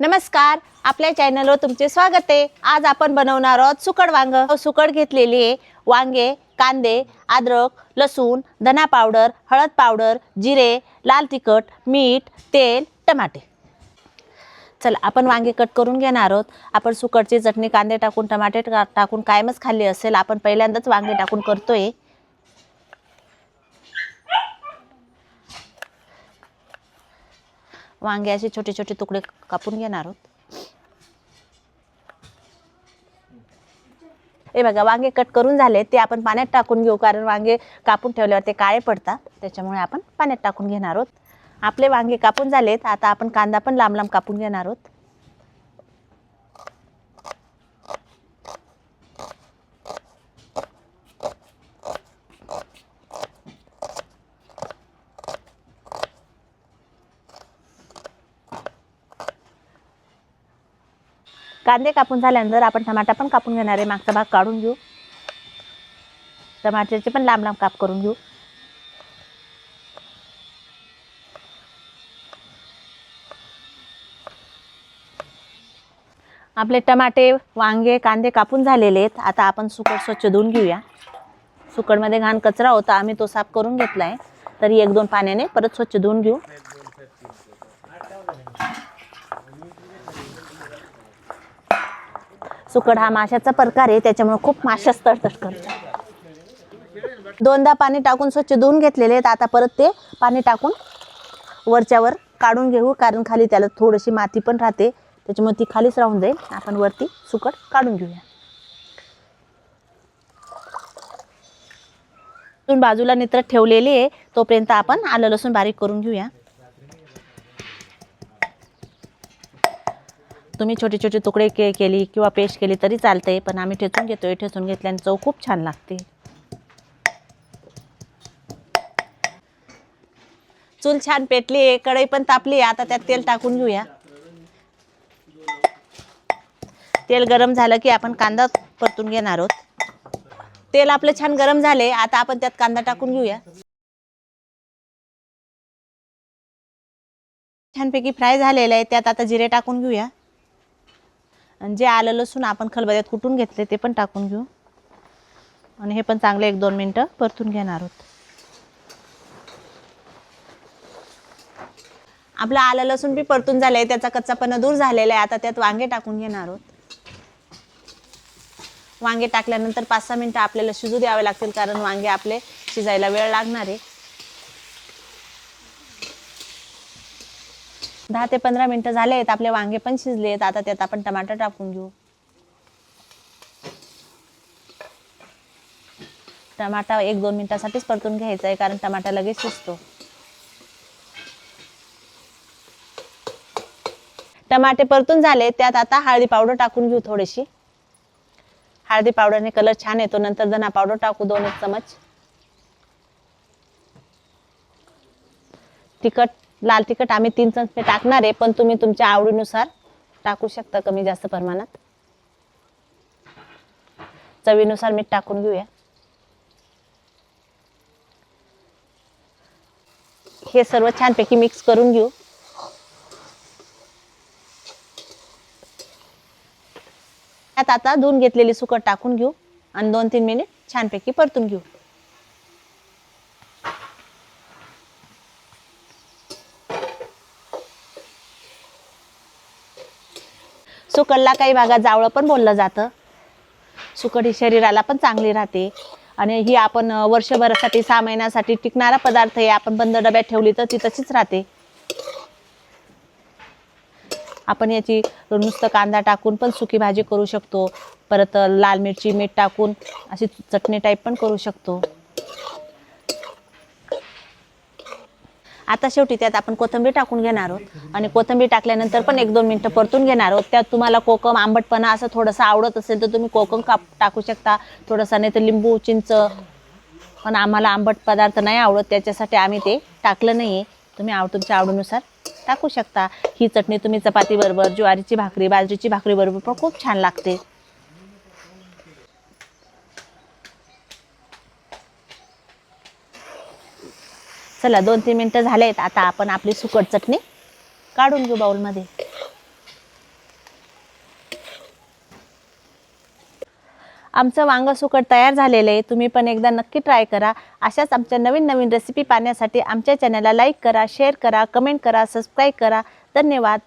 नमस्कार आपल्या चॅनलवर तुमचे स्वागत आहे. आज आपण बनवणार आहोत सुकड वांग. हो, सुकड घेतलेली आहे. वांगे कांदे अद्रक लसूण धना पावडर हळद पावडर जिरे लाल तिखट मीठ तेल टमाटे. चला आपण वांगे कट करून घेणार आहोत. आपण सुकडची चटणी कांदे टाकून टमाटे टाकून कायमच खाल्ली असेल. आपण पहिल्यांदाच वांगे टाकून करतोय. वांगे असे छोटे छोटे तुकडे कापून घेणार आहोत. हे बघा वांगे कट करून झाले ते आपण पाण्यात टाकून घेऊ कारण वांगे कापून ठेवल्यावर ते काळे पडतात त्याच्यामुळे आपण पाण्यात टाकून घेणार आहोत. आपले वांगे कापून झालेत आता आपण कांदा पण लांब लांब कापून घेणार आहोत. कांदे कापून झाल्यानंतर आपण टमाटा पण कापून घेणार आहे. मागचा भाग काढून घेऊ. टमाट्याचे पण लांब लांब काप करून घेऊ. आपले टमाटे वांगे कांदे कापून झालेले आहेत. आता आपण सुकट स्वच्छ धुवून घेऊया. सुकडमध्ये घाण कचरा होता. आम्ही तो साफ करून घेतला आहे तरी एक दोन पाण्याने परत स्वच्छ धुवून घेऊ. सुकड हा माशाचा प्रकार आहे त्याच्यामुळे खूप माशाच तडतड करतात. दोनदा पाणी टाकून स्वच्छ धुवून घेतलेले आहेत. आता परत ते पाणी टाकून वरच्यावर काढून घेऊ कारण खाली त्याला थोडीशी माती पण राहते. त्याच्यामुळे ती खालीच राहून जाईल. आपण वरती सुकट काढून घेऊया. बाजूला नित्र ठेवलेली आहे. तोपर्यंत आपण आलं लसूण बारीक करून घेऊया. तुम्ही छोटे छोटे तुकडे के केली किंवा पेस्ट केली तरी चालते पण आम्ही ठेचून घेतोय ठेचून घेतल्याने चव खूप छान लागते. चूल छान पेटली आहे कढई पण तापली आहे आता त्यात तेल टाकून घेऊया. तेल गरम झालं की आपण कांदा परतून घेणार आहोत. तेल आपलं छान गरम झाले आता आपण त्यात कांदा टाकून घेऊया. छानपैकी फ्राय झालेलं आहे त्यात आता जिरे टाकून घेऊया. आणि जे आलं लसूण आपण खलबद्यात कुटून घेतले ते पण टाकून घेऊ. आणि हे पण चांगलं एक दोन मिनटं परतून घेणार आहोत. आपलं आलं लसूण बी परतून झालंय त्याचा कच्चापणा दूर झालेला आहे. आता त्यात वांगे टाकून घेणार आहोत. वांगे टाकल्यानंतर पाच सहा मिनटं आपल्याला शिजू द्यावे लागतील कारण वांगे आपले शिजायला वेळ लागणार आहे. दहा ते पंधरा मिनटं झाले आहेत आपले वांगे पण शिजले आहेत आता त्यात आपण टमाटर टाकून घेऊ. टमाटा एक दोन मिनिटासाठीच परतून घ्यायचा आहे कारण टमाटा लगेच शिजतो. टमाटे परतून झाले त्यात आता हळदी पावडर टाकून घेऊ थोडीशी. हळदी पावडरने कलर छान येतो नंतर धना पावडर टाकू दोन एक चमच. तिखट लाल तिखट आम्ही तीन चमचे टाकणार आहे पण तुम्ही तुमच्या आवडीनुसार टाकू शकता कमी जास्त प्रमाणात. चवीनुसार मीठ टाकून घेऊया. हे सर्व छानपैकी मिक्स करून घेऊ. त्यात आता धुवून घेतलेली सुकट टाकून घेऊ आणि दोन तीन मिनिट छानपैकी परतून घेऊ. सुकडला काही भागात जावळं पण बोललं जातं. सुकड ही शरीराला पण चांगली राहते. आणि ही आपण वर्षभरासाठी सहा महिन्यासाठी टिकणारा पदार्थ आहे आपण बंद डब्यात ठेवली तर ती तशीच राहते. आपण याची नुसतं कांदा टाकून पण सुकी भाजी करू शकतो. परत लाल मिरची मीठ टाकून अशी चटणी टाईप पण करू शकतो. आता शेवटी त्यात आपण कोथिंबीर टाकून घेणार आहोत. आणि कोथिंबीर टाकल्यानंतर पण एक दोन मिनटं परतून घेणार आहोत. त्यात तुम्हाला कोकम आंबटपणा असं थोडंसं आवडत असेल तर तुम्ही कोकम काप टाकू शकता. थोडंसं नाही तर लिंबू चिंच पण आम्हाला आंबट पदार्थ नाही आवडत. त्याच्यासाठी आम्ही ते टाकलं नाही आहे तुम्ही आव तुमच्या आवडीनुसार टाकू शकता. ही चटणी तुम्ही चपातीबरोबर ज्वारीची भाकरी बाजरीची भाकरी बरोबर पण खूप छान लागते. चला दोन तीन मिनटं आहेत आता आपण आपली सुकट चटणी काढून घेऊ बाऊलमध्ये आमचं वांग सुकट तयार झालेलं आहे. तुम्ही पण एकदा नक्की ट्राय करा. अशाच आमच्या नवीन नवीन रेसिपी पाहण्यासाठी आमच्या चॅनलला लाईक करा शेअर करा कमेंट करा सबस्क्राईब करा. धन्यवाद.